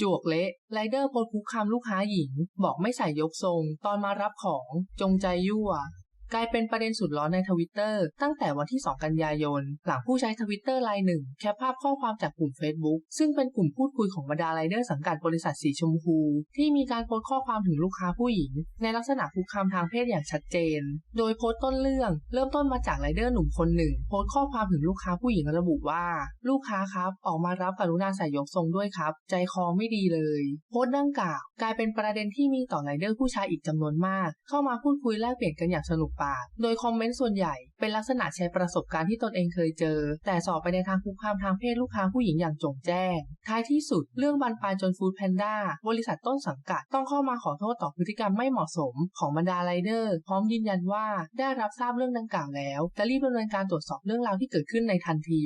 จวกเละไรเดอร์โพสคุกคามลูกค้าหญิง บอกไม่ใส่ยกทรง ตอนมารับของจงใจยั่ว กลายเป็นประเด็นสุดร้อนในทวิตเตอร์ตั้งแต่วันที่ 2 กันยายน หลังผู้ใช้ทวิตเตอร์รายหนึ่งแคปภาพข้อความจากกลุ่ม Facebook ซึ่งเป็นกลุ่มพูดคุยของบรรดาไรเดอร์สังกัดบริษัทสีชมพู ที่มีการโพสต์ข้อความถึงลูกค้าผู้หญิง ในลักษณะคุกคามทางเพศอย่างชัดเจน โดยโพสต์ต้นเรื่องเริ่มต้นมาจากไรเดอร์หนุ่มคนหนึ่ง โพสต์ข้อความถึงลูกค้าผู้หญิงระบุว่า ลูกค้าครับ ออกมารับกรุณาใส่ยกทรงด้วยครับ ใจคอไม่ดีเลย โพสต์ดังกล่าวกลายเป็นประเด็นที่มีต่อไรเดอร์ผู้ชายอีกจำนวนมาก เข้ามาพูดคุยแลกเปลี่ยนกันอย่างสนุกปาก โดยคอมเมนต์ส่วนใหญ่ เป็นลักษณะแชร์ประสบการณ์ที่ตนเองเคยเจอ แต่สอบไปในทางคุกคามทางเพศลูกค้าผู้หญิงอย่างจงแจ้ง ท้ายที่สุดเรื่องบานปลายจนฟู้ดแพนด้าบริษัทต้นสังกัดต้องเข้ามาขอโทษต่อพฤติกรรมไม่เหมาะสมของบรรดาไรเดอร์ พร้อมยืนยันว่าได้รับทราบเรื่องดังกล่าวแล้วจะรีบดำเนินการตรวจสอบเรื่องราวที่เกิดขึ้นในทันที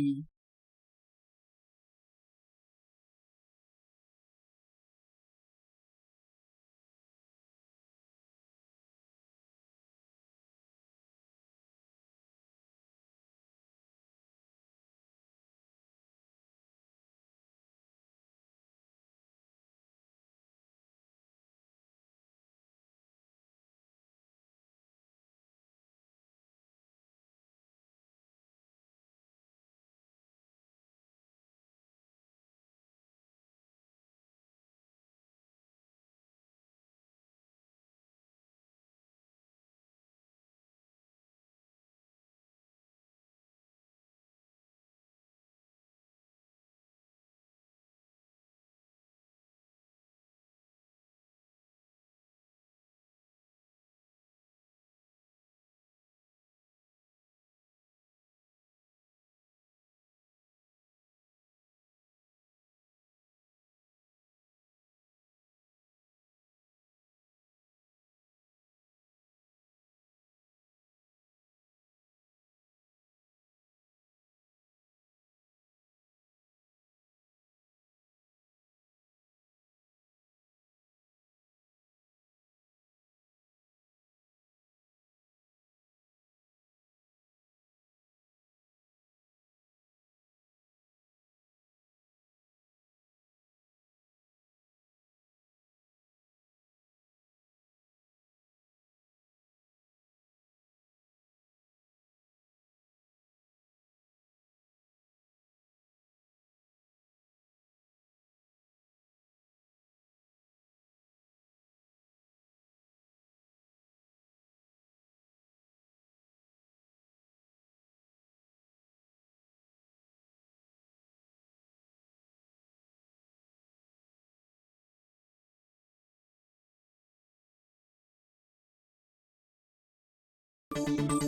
Thank you